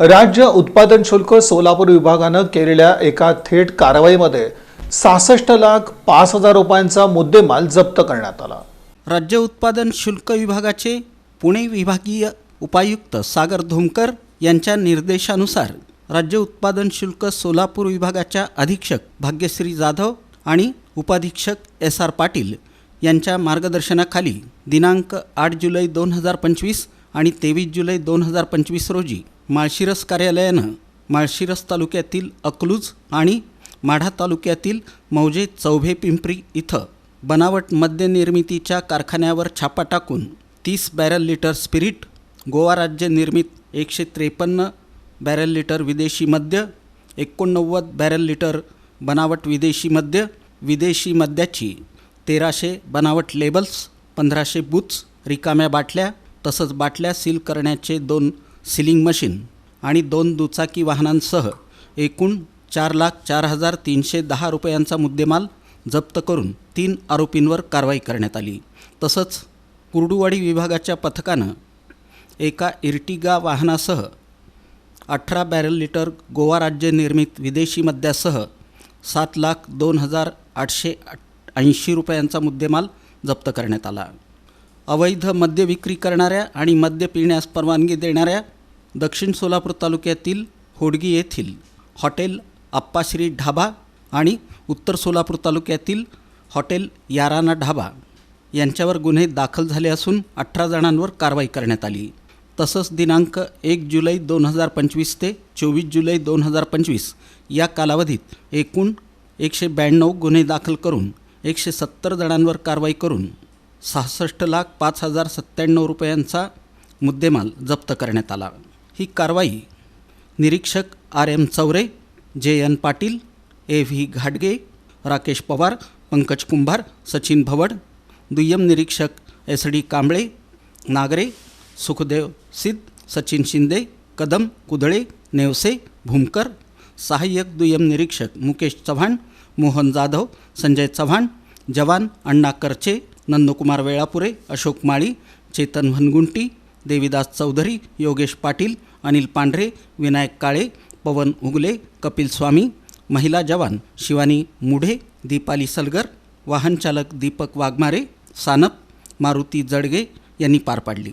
राज्य उत्पादन शुल्क सोलापूर विभागानं केलेल्या एका थेट कारवाईमध्ये सहासष्ट लाख पाच हजार रुपयांचा मुद्देमाल जप्त करण्यात आला. राज्य उत्पादन शुल्क विभागाचे पुणे विभागीय उपायुक्त सागर धोमकर यांच्या निर्देशानुसार राज्य उत्पादन शुल्क सोलापूर विभागाच्या अधीक्षक भाग्यश्री जाधव आणि उपाधीक्षक एस आर पाटील यांच्या मार्गदर्शनाखाली दिनांक आठ जुलै दोन हजार पंचवीस आणि तेवीस जुलै दोन हजार पंचवीस रोजी माळशिरस कार्यालयानं माळशिरस तालुक्यातील अकलूज आणि माढा तालुक्यातील मौजे चौभे पिंपरी इथं बनावट मद्य निर्मितीच्या कारखान्यावर छापा टाकून तीस बॅरल लिटर स्पिरिट गोवा राज्य निर्मित एकशे त्रेपन्न बॅरल लिटर विदेशी मद्य एकोणनव्वद बॅरल लिटर बनावट विदेशी मद्य विदेशी मद्याची तेराशे बनावट लेबल्स पंधराशे बुथ्स रिकाम्या बाटल्या तसंच बाटल्या सील करण्याचे दोन सिलिंग मशीन आणि दोन दुचाकी वाहनांसह एकूण चार लाख चार हजार तीनशे दहा रुपयांचा मुद्देमाल जप्त करून तीन आरोपींवर कारवाई करण्यात आली. तसंच कुर्डुवाडी विभागाच्या पथकानं एका इर्टिगा वाहनासह अठरा बॅरल लिटर गोवा राज्य निर्मित विदेशी मद्यासह सात लाख दोन हजार आठशे ऐंशी रुपयांचा मुद्देमाल जप्त करण्यात आला. अवैध मद्य विक्री करणाऱ्या आणि मद्य पिण्यास परवानगी देणाऱ्या दक्षिण सोलापूर तालुक्यातील होडगी येथील हॉटेल आप्पाश्री ढाबा आणि उत्तर सोलापूर तालुक्यातील हॉटेल याराना ढाबा यांच्यावर गुन्हे दाखल झाले असून अठरा जणांवर कारवाई करण्यात आली. तसंच दिनांक एक जुलै दोन हजार पंचवीस ते चोवीस जुलै दोन हजार पंचवीस या कालावधीत एकूण एकशे ब्याण्णव गुन्हे दाखल करून एकशे सत्तर जणांवर कारवाई करून सहासष्ट लाख पाच हजार सत्त्याण्णव रुपयांचा मुद्देमाल जप्त करण्यात आला. ही कारवाई निरीक्षक R M Chaure J N Patil A V घाटगे राकेश पवार पंकज कुंभार सचिन भवड दुय्यम निरीक्षक एस डी कांबळे नागरे सुखदेव सिद्ध सचिन शिंदे कदम कुदळे नेवसे भूमकर सहाय्यक दुय्यम निरीक्षक मुकेश चव्हाण मोहन जाधव संजय चव्हाण जवान अण्णा करचे नंदकुमार वेळापुरे अशोक माळी चेतन भनगुंटी देविदास चौधरी योगेश पाटील अनिल पांढरे विनायक काळे पवन उगले कपिल स्वामी महिला जवान शिवानी मुढे दीपाली सलगर वाहनचालक दीपक वाघमारे सानप मारुती जडगे यांनी पार पाडली.